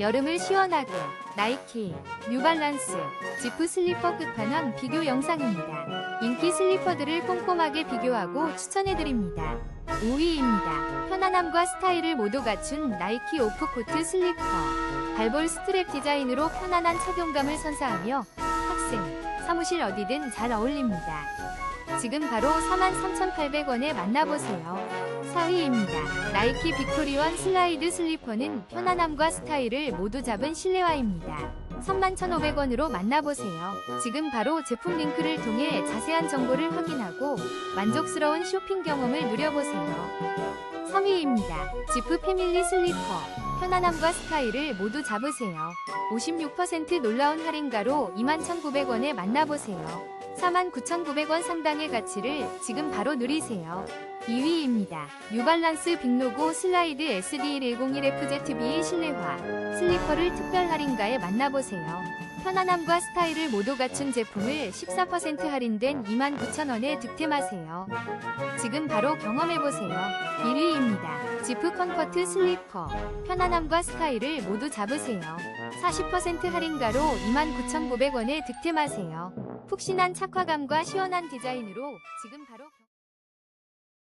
여름을 시원하게 나이키, 뉴발란스, 지프 슬리퍼 끝판왕 비교 영상입니다. 인기 슬리퍼들을 꼼꼼하게 비교하고 추천해드립니다. 5위입니다. 편안함과 스타일을 모두 갖춘 나이키 오프코트 슬리퍼. 발볼 스트랩 디자인으로 편안한 착용감을 선사하며 학생, 사무실 어디든 잘 어울립니다. 지금 바로 43,800원에 만나보세요. 4위입니다. 나이키 빅토리원 슬라이드 슬리퍼는 편안함과 스타일을 모두 잡은 실내화입니다. 31,500원으로 만나보세요. 지금 바로 제품 링크를 통해 자세한 정보를 확인하고 만족스러운 쇼핑 경험을 누려보세요. 3위입니다. 지프 패밀리 슬리퍼. 편안함과 스타일을 모두 잡으세요. 56% 놀라운 할인가로 21,900원에 만나보세요. 49,900원 상당의 가치를 지금 바로 누리세요. 2위입니다. 뉴발란스 빅로고 슬라이드 SD101FZB 실내화 슬리퍼를 특별 할인가에 만나보세요. 편안함과 스타일을 모두 갖춘 제품을 14% 할인된 29,000원에 득템하세요. 지금 바로 경험해보세요. 1위입니다. 지프 컴퍼트 슬리퍼 편안함과 스타일을 모두 잡으세요. 40% 할인가로 29,900원에 득템하세요. 푹신한 착화감과 시원한 디자인으로 지금 바로